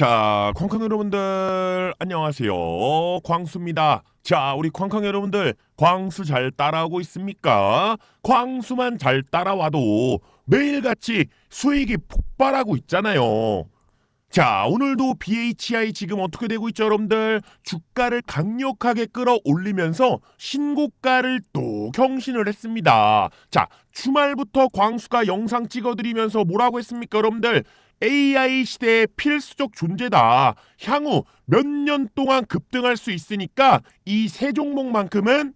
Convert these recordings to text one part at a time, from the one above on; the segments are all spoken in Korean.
자, 쾅쾅 여러분들 안녕하세요. 광수입니다. 자, 우리 쾅쾅 여러분들 광수 잘 따라오고 있습니까? 광수만 잘 따라와도 매일같이 수익이 폭발하고 있잖아요. 자, 오늘도 BHI 지금 어떻게 되고 있죠, 여러분들? 주가를 강력하게 끌어올리면서 신고가를 또 경신을 했습니다. 자, 주말부터 광수가 영상 찍어드리면서 뭐라고 했습니까, 여러분들? AI 시대의 필수적 존재다. 향후 몇 년 동안 급등할 수 있으니까 이 세 종목만큼은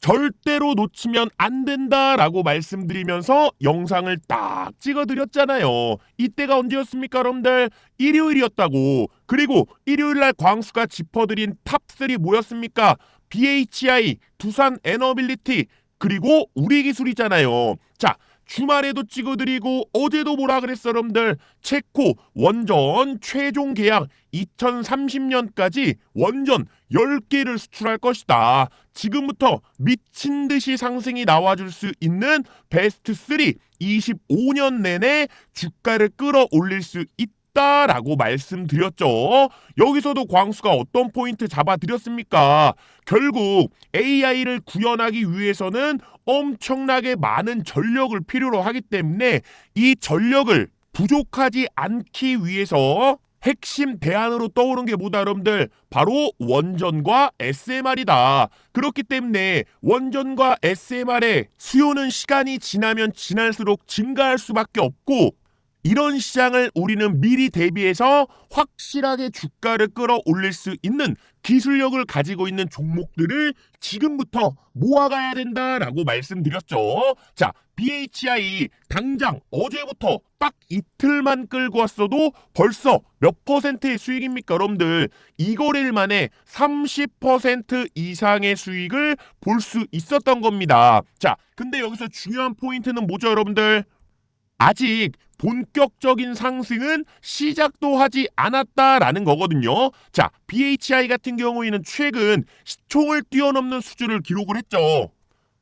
절대로 놓치면 안 된다라고 말씀드리면서 영상을 딱 찍어드렸잖아요. 이때가 언제였습니까, 여러분들? 일요일이었다고. 그리고 일요일날 광수가 짚어드린 탑3 뭐였습니까? BHI, 두산 에너빌리티, 그리고 우리 기술이잖아요. 자, 주말에도 찍어드리고 어제도 뭐라 그랬어 여러분들 체코 원전 최종 계약 2030년까지 원전 10개를 수출할 것이다. 지금부터 미친 듯이 상승이 나와줄 수 있는 베스트 3 25년 내내 주가를 끌어올릴 수 있다 라고 말씀드렸죠. 여기서도 광수가 어떤 포인트 잡아드렸습니까? 결국 AI를 구현하기 위해서는 엄청나게 많은 전력을 필요로 하기 때문에 이 전력을 부족하지 않기 위해서 핵심 대안으로 떠오른 게 뭐다 여러분들 바로 원전과 SMR이다 그렇기 때문에 원전과 SMR의 수요는 시간이 지나면 지날수록 증가할 수밖에 없고 이런 시장을 우리는 미리 대비해서 확실하게 주가를 끌어올릴 수 있는 기술력을 가지고 있는 종목들을 지금부터 모아가야 된다라고 말씀드렸죠. 자, BHI 당장 어제부터 딱 이틀만 끌고 왔어도 벌써 몇 퍼센트의 수익입니까, 여러분들? 이거래일 만에 30% 이상의 수익을 볼 수 있었던 겁니다. 자, 근데 여기서 중요한 포인트는 뭐죠, 여러분들? 아직 본격적인 상승은 시작도 하지 않았다라는 거거든요. 자, BHI 같은 경우에는 최근 시총을 뛰어넘는 수주를 기록을 했죠.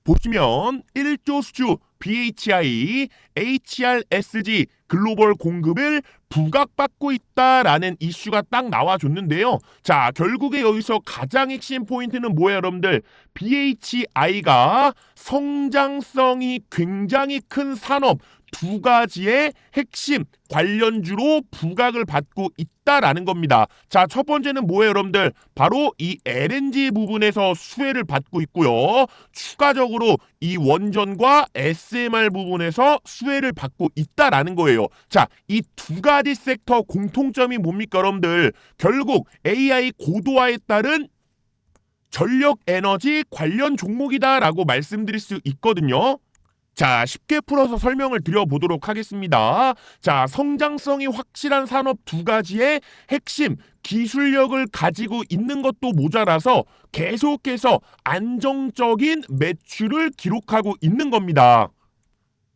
보시면 1조 수주 BHI, HRSG 글로벌 공급을 부각받고 있다라는 이슈가 딱 나와줬는데요. 자, 결국에 여기서 가장 핵심 포인트는 뭐예요, 여러분들? BHI가 성장성이 굉장히 큰 산업 두 가지의 핵심 관련주로 부각을 받고 있다라는 겁니다. 자, 첫 번째는 뭐예요, 여러분들? 바로 이 LNG 부분에서 수혜를 받고 있고요. 추가적으로 이 원전과 SMR 부분에서 수혜를 받고 있다라는 거예요. 자, 이 두 가지 섹터 공통점이 뭡니까, 여러분들? 결국 AI 고도화에 따른 전력 에너지 관련 종목이다라고 말씀드릴 수 있거든요. 자, 쉽게 풀어서 설명을 드려보도록 하겠습니다. 자, 성장성이 확실한 산업 두 가지의 핵심 기술력을 가지고 있는 것도 모자라서 계속해서 안정적인 매출을 기록하고 있는 겁니다.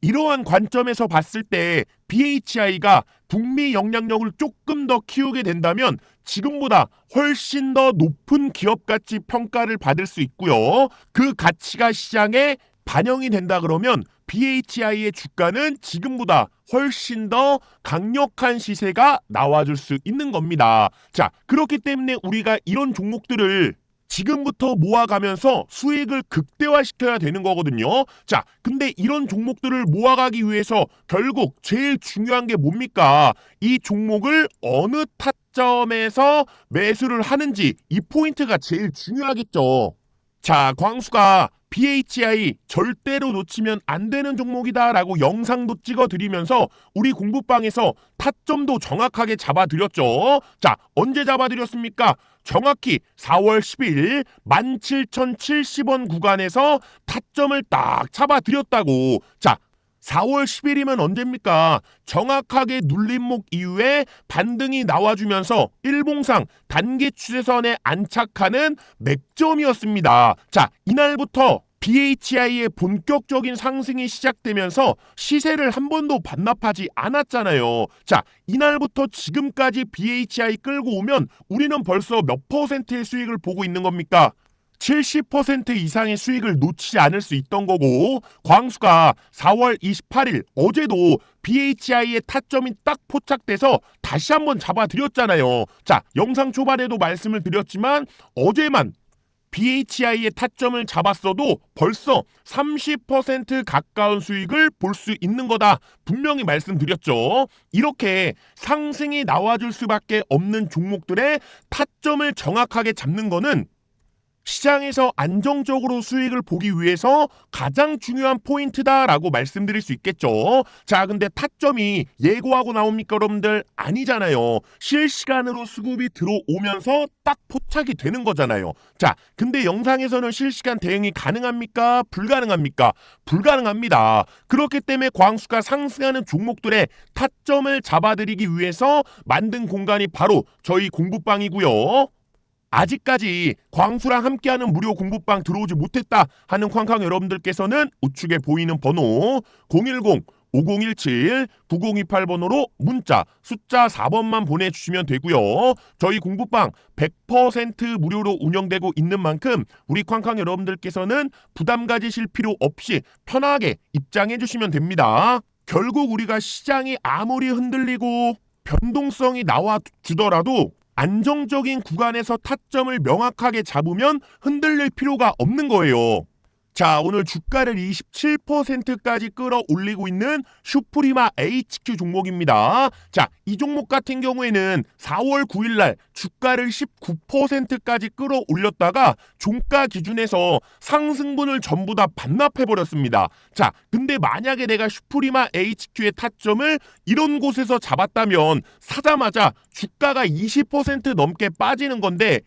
이러한 관점에서 봤을 때 BHI가 북미 영향력을 조금 더 키우게 된다면 지금보다 훨씬 더 높은 기업 가치 평가를 받을 수 있고요. 그 가치가 시장에 반영이 된다 그러면 BHI의 주가는 지금보다 훨씬 더 강력한 시세가 나와줄 수 있는 겁니다. 자, 그렇기 때문에 우리가 이런 종목들을 지금부터 모아가면서 수익을 극대화시켜야 되는 거거든요. 자, 근데 이런 종목들을 모아가기 위해서 결국 제일 중요한 게 뭡니까? 이 종목을 어느 타점에서 매수를 하는지 이 포인트가 제일 중요하겠죠. 자, 광수가 BHI 절대로 놓치면 안 되는 종목이다라고 영상도 찍어드리면서 우리 공부방에서 타점도 정확하게 잡아드렸죠. 자, 언제 잡아드렸습니까? 정확히 4월 10일 17,070원 구간에서 타점을 딱 잡아드렸다고. 자, 4월 10일이면 언제입니까? 정확하게 눌림목 이후에 반등이 나와주면서 일봉상 단기 추세선에 안착하는 맥점이었습니다. 자, 이날부터 BHI의 본격적인 상승이 시작되면서 시세를 한 번도 반납하지 않았잖아요. 자, 이날부터 지금까지 BHI 끌고 오면 우리는 벌써 몇 퍼센트의 수익을 보고 있는 겁니까? 70% 이상의 수익을 놓치지 않을 수 있던 거고 광수가 4월 28일 어제도 BHI의 타점이 딱 포착돼서 다시 한번 잡아드렸잖아요. 자, 영상 초반에도 말씀을 드렸지만 어제만 BHI의 타점을 잡았어도 벌써 30% 가까운 수익을 볼 수 있는 거다. 분명히 말씀드렸죠. 이렇게 상승이 나와줄 수밖에 없는 종목들의 타점을 정확하게 잡는 거는 시장에서 안정적으로 수익을 보기 위해서 가장 중요한 포인트다라고 말씀드릴 수 있겠죠. 자, 근데 타점이 예고하고 나옵니까, 여러분들? 아니잖아요. 실시간으로 수급이 들어오면서 딱 포착이 되는 거잖아요. 자, 근데 영상에서는 실시간 대응이 가능합니까? 불가능합니까? 불가능합니다. 그렇기 때문에 광수가 상승하는 종목들의 타점을 잡아드리기 위해서 만든 공간이 바로 저희 공부방이고요. 아직까지 광수랑 함께하는 무료 공부방 들어오지 못했다 하는 쾅쾅 여러분들께서는 우측에 보이는 번호 010 5017 9028번호로 문자 숫자 4번만 보내주시면 되고요. 저희 공부방 100% 무료로 운영되고 있는 만큼 우리 쾅쾅 여러분들께서는 부담 가지실 필요 없이 편하게 입장해 주시면 됩니다. 결국 우리가 시장이 아무리 흔들리고 변동성이 나와 주더라도 안정적인 구간에서 타점을 명확하게 잡으면 흔들릴 필요가 없는 거예요. 자, 오늘 주가를 27%까지 끌어올리고 있는 슈프리마 HQ 종목입니다. 자, 이 종목 같은 경우에는 4월 9일 날 주가를 19%까지 끌어올렸다가 종가 기준에서 상승분을 전부 다 반납해 버렸습니다. 자, 근데 만약에 내가 슈프리마 HQ의 타점을 이런 곳에서 잡았다면 사자마자 주가가 20% 넘게 빠지는 건데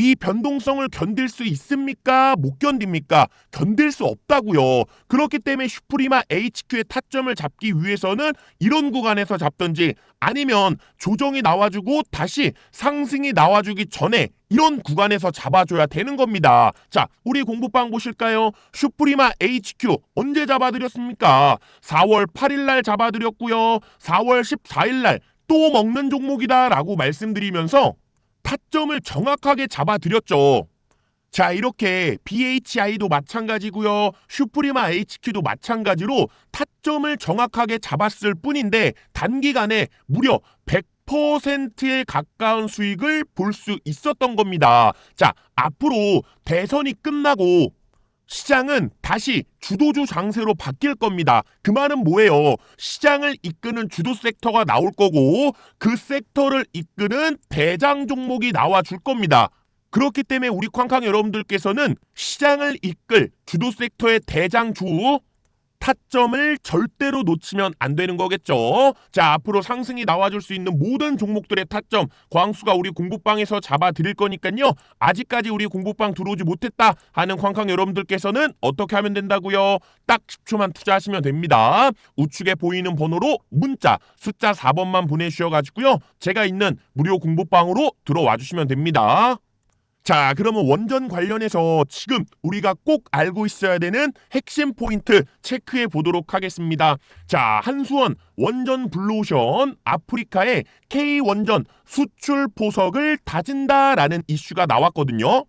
이 변동성을 견딜 수 있습니까? 못 견딥니까? 견딜 수 없다고요. 그렇기 때문에 슈프리마 HQ의 타점을 잡기 위해서는 이런 구간에서 잡든지 아니면 조정이 나와주고 다시 상승이 나와주기 전에 이런 구간에서 잡아줘야 되는 겁니다. 자, 우리 공부방 보실까요? 슈프리마 HQ 언제 잡아드렸습니까? 4월 8일 날 잡아드렸고요. 4월 14일 날 또 먹는 종목이다라고 말씀드리면서 타점을 정확하게 잡아드렸죠. 자, 이렇게 BHI도 마찬가지고요. 슈프리마 HQ도 마찬가지로 타점을 정확하게 잡았을 뿐인데 단기간에 무려 100%에 가까운 수익을 볼 수 있었던 겁니다. 자, 앞으로 대선이 끝나고 시장은 다시 주도주 장세로 바뀔 겁니다. 그 말은 뭐예요? 시장을 이끄는 주도 섹터가 나올 거고 그 섹터를 이끄는 대장 종목이 나와 줄 겁니다. 그렇기 때문에 우리 쾅쾅 여러분들께서는 시장을 이끌 주도 섹터의 대장주 타점을 절대로 놓치면 안 되는 거겠죠. 자, 앞으로 상승이 나와줄 수 있는 모든 종목들의 타점 광수가 우리 공부방에서 잡아 드릴 거니까요. 아직까지 우리 공부방 들어오지 못했다 하는 쾅쾅 여러분들께서는 어떻게 하면 된다고요? 딱 10초만 투자하시면 됩니다. 우측에 보이는 번호로 문자 숫자 4번만 보내주셔 가지고요. 제가 있는 무료 공부방으로 들어와 주시면 됩니다. 자, 그러면 원전 관련해서 지금 우리가 꼭 알고 있어야 되는 핵심 포인트 체크해 보도록 하겠습니다. 자, 한수원 원전 블루오션 아프리카의 K 원전 수출 보석을 다진다라는 이슈가 나왔거든요.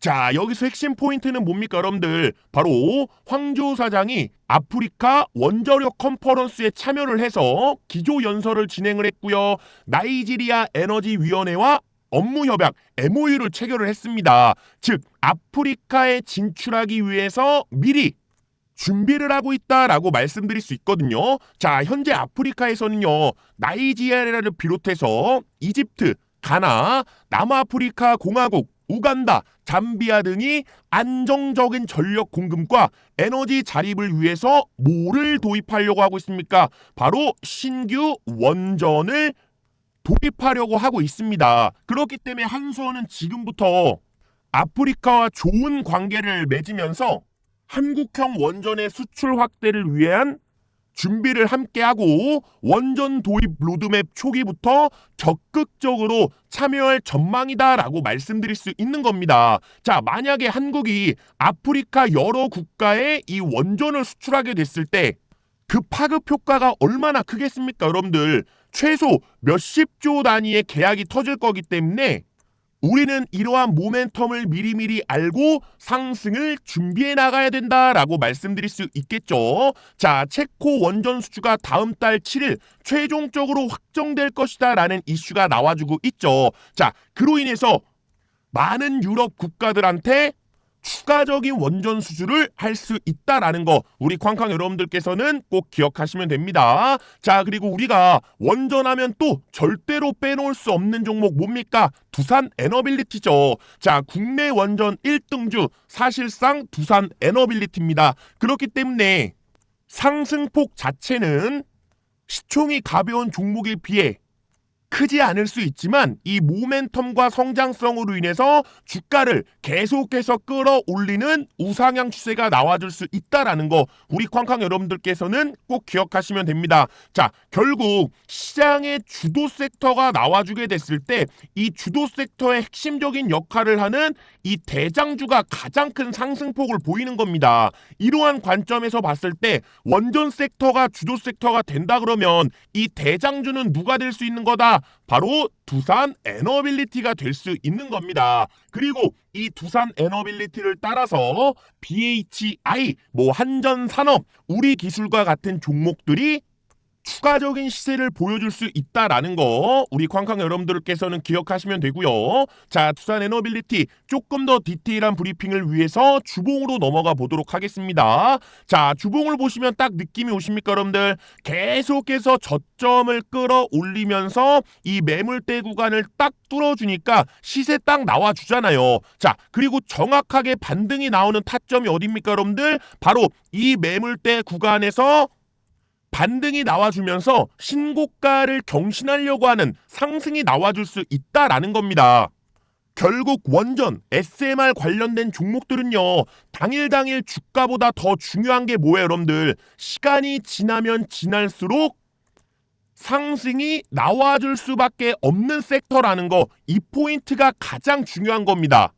자, 여기서 핵심 포인트는 뭡니까, 여러분들? 바로 황조 사장이 아프리카 원자력 컨퍼런스에 참여를 해서 기조 연설을 진행을 했고요. 나이지리아 에너지 위원회와 업무 협약 MOU를 체결을 했습니다. 즉 아프리카에 진출하기 위해서 미리 준비를 하고 있다라고 말씀드릴 수 있거든요. 자, 현재 아프리카에서는요. 나이지리아를 비롯해서 이집트, 가나, 남아프리카 공화국, 우간다, 잠비아 등이 안정적인 전력 공급과 에너지 자립을 위해서 뭐를 도입하려고 하고 있습니까? 바로 신규 원전을 도입하려고 하고 있습니다. 그렇기 때문에 한수원은 지금부터 아프리카와 좋은 관계를 맺으면서 한국형 원전의 수출 확대를 위한 준비를 함께하고 원전 도입 로드맵 초기부터 적극적으로 참여할 전망이다라고 말씀드릴 수 있는 겁니다. 자, 만약에 한국이 아프리카 여러 국가에 이 원전을 수출하게 됐을 때 그 파급 효과가 얼마나 크겠습니까, 여러분들? 최소 몇십 조 단위의 계약이 터질 거기 때문에 우리는 이러한 모멘텀을 미리미리 알고 상승을 준비해 나가야 된다라고 말씀드릴 수 있겠죠. 자, 체코 원전 수주가 다음 달 7일 최종적으로 확정될 것이다라는 이슈가 나와주고 있죠. 자, 그로 인해서 많은 유럽 국가들한테 추가적인 원전 수주를 할 수 있다라는 거 우리 쾅쾅 여러분들께서는 꼭 기억하시면 됩니다. 자 그리고 우리가 원전하면 또 절대로 빼놓을 수 없는 종목 뭡니까? 두산 에너빌리티죠. 자 국내 원전 1등주 사실상 두산 에너빌리티입니다. 그렇기 때문에 상승폭 자체는 시총이 가벼운 종목에 비해 크지 않을 수 있지만 이 모멘텀과 성장성으로 인해서 주가를 계속해서 끌어올리는 우상향 추세가 나와줄 수 있다라는 거 우리 쾅쾅 여러분들께서는 꼭 기억하시면 됩니다. 자 결국 시장의 주도 섹터가 나와주게 됐을 때 이 주도 섹터의 핵심적인 역할을 하는 이 대장주가 가장 큰 상승폭을 보이는 겁니다. 이러한 관점에서 봤을 때 원전 섹터가 주도 섹터가 된다 그러면 이 대장주는 누가 될 수 있는 거다? 바로 두산 에너빌리티가 될 수 있는 겁니다. 그리고 이 두산 에너빌리티를 따라서 BHI, 뭐 한전산업, 우리 기술과 같은 종목들이 추가적인 시세를 보여줄 수 있다라는 거 우리 쾅쾅 여러분들께서는 기억하시면 되고요. 자, 두산 에너빌리티 조금 더 디테일한 브리핑을 위해서 주봉으로 넘어가 보도록 하겠습니다. 자, 주봉을 보시면 딱 느낌이 오십니까, 여러분들? 계속해서 저점을 끌어올리면서 이 매물대 구간을 딱 뚫어주니까 시세 딱 나와주잖아요. 자, 그리고 정확하게 반등이 나오는 타점이 어딥니까, 여러분들? 바로 이 매물대 구간에서 반등이 나와주면서 신고가를 경신하려고 하는 상승이 나와줄 수 있다라는 겁니다. 결국 원전, SMR 관련된 종목들은요, 당일 당일 주가보다 더 중요한 게 뭐예요, 여러분들? 시간이 지나면 지날수록 상승이 나와줄 수밖에 없는 섹터라는 거, 이 포인트가 가장 중요한 겁니다.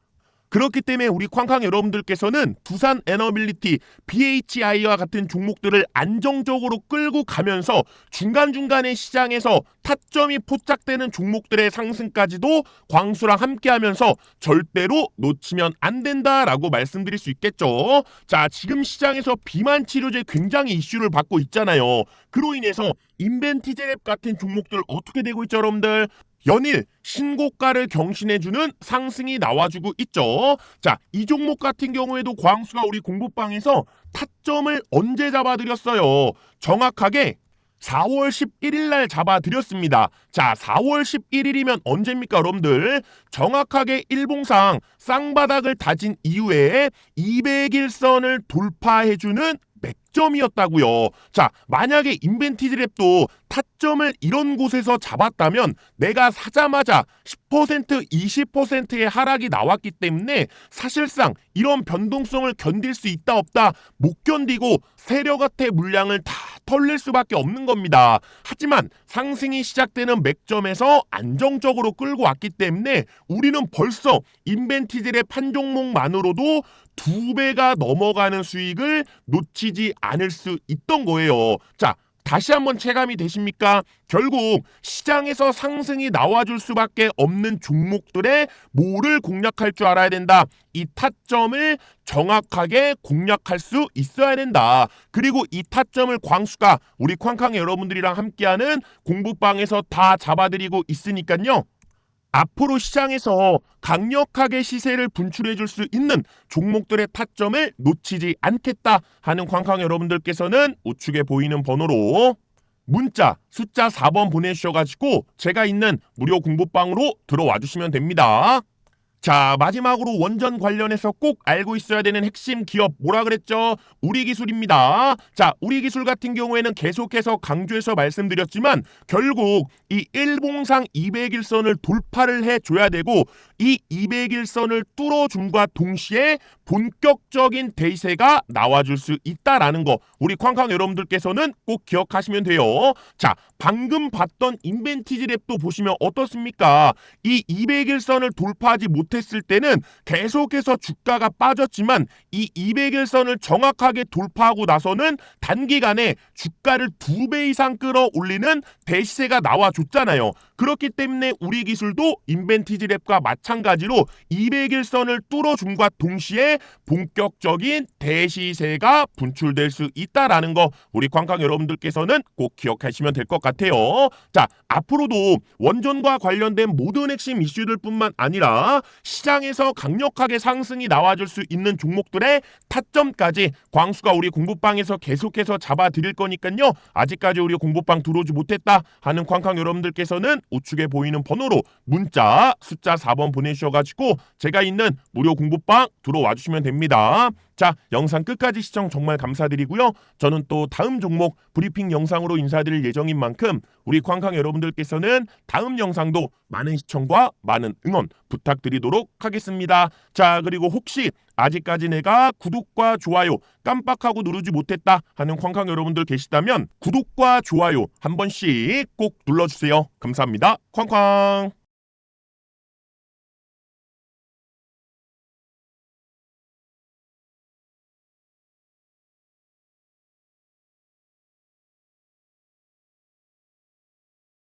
그렇기 때문에 우리 쾅쾅 여러분들께서는 두산 에너빌리티, BHI와 같은 종목들을 안정적으로 끌고 가면서 중간중간에 시장에서 타점이 포착되는 종목들의 상승까지도 광수랑 함께 하면서 절대로 놓치면 안 된다라고 말씀드릴 수 있겠죠. 자, 지금 시장에서 비만 치료제 굉장히 이슈를 받고 있잖아요. 그로 인해서 인벤티제랩 같은 종목들 어떻게 되고 있죠, 여러분들? 연일 신고가를 경신해주는 상승이 나와주고 있죠. 자, 이 종목 같은 경우에도 광수가 우리 공부방에서 타점을 언제 잡아드렸어요? 정확하게 4월 11일 날 잡아드렸습니다. 자, 4월 11일이면 언제입니까, 여러분들? 정확하게 일봉상 쌍바닥을 다진 이후에 200일선을 돌파해주는 맥점이었다고요. 자, 만약에 인벤티지랩도 타점을 이런 곳에서 잡았다면 내가 사자마자 10% 20%의 하락이 나왔기 때문에 사실상 이런 변동성을 견딜 수 있다 없다 못 견디고 세력한테 물량을 다 털릴 수밖에 없는 겁니다. 하지만 상승이 시작되는 맥점에서 안정적으로 끌고 왔기 때문에 우리는 벌써 인벤티들의 판종목만으로도 두 배가 넘어가는 수익을 놓치지 않을 수 있던 거예요. 자, 다시 한번 체감이 되십니까? 결국 시장에서 상승이 나와줄 수밖에 없는 종목들의 뭐를 공략할 줄 알아야 된다. 이 타점을 정확하게 공략할 수 있어야 된다. 그리고 이 타점을 광수가 우리 쾅쾅 여러분들이랑 함께하는 공부방에서 다 잡아드리고 있으니까요. 앞으로 시장에서 강력하게 시세를 분출해 줄 수 있는 종목들의 타점을 놓치지 않겠다 하는 쾅쾅 여러분들께서는 우측에 보이는 번호로 문자 숫자 4번 보내주셔가지고 제가 있는 무료 공부방으로 들어와 주시면 됩니다. 자 마지막으로 원전 관련해서 꼭 알고 있어야 되는 핵심 기업 뭐라 그랬죠? 우리 기술입니다. 자 우리 기술 같은 경우에는 계속해서 강조해서 말씀드렸지만 결국 이 일봉상 200일선을 돌파를 해줘야 되고 이 200일선을 뚫어줌과 동시에 본격적인 대세가 나와줄 수 있다라는 거 우리 쾅쾅 여러분들께서는 꼭 기억하시면 돼요. 자 방금 봤던 인벤티지 랩도 보시면 어떻습니까? 이 200일선을 돌파하지 못했을 때는 계속해서 주가가 빠졌지만 이 200일선을 정확하게 돌파하고 나서는 단기간에 주가를 두 배 이상 끌어올리는 대시세가 나와줬잖아요. 그렇기 때문에 우리 기술도 인벤티지 랩과 마찬가지로 200일선을 뚫어줌과 동시에 본격적인 대시세가 분출될 수 있다라는 거 우리 관광 여러분들께서는 꼭 기억하시면 될 것 같아요. 자, 앞으로도 원전과 관련된 모든 핵심 이슈들 뿐만 아니라 시장에서 강력하게 상승이 나와줄 수 있는 종목들의 타점까지 광수가 우리 공부방에서 계속해서 잡아드릴 거니까요. 아직까지 우리 공부방 들어오지 못했다 하는 관광 여러분들께서는 우측에 보이는 번호로 문자 숫자 4번 보내주셔가지고 제가 있는 무료 공부방 들어와 주시면 됩니다. 자, 영상 끝까지 시청 정말 감사드리고요. 저는 또 다음 종목 브리핑 영상으로 인사드릴 예정인 만큼 우리 관광 여러분들께서는 다음 영상도 많은 시청과 많은 응원 부탁드리도록 하겠습니다. 자, 그리고 혹시 아직까지 내가 구독과 좋아요 깜빡하고 누르지 못했다 하는 관광 여러분들 계시다면 구독과 좋아요 한 번씩 꼭 눌러주세요. 감사합니다. 쾅쾅.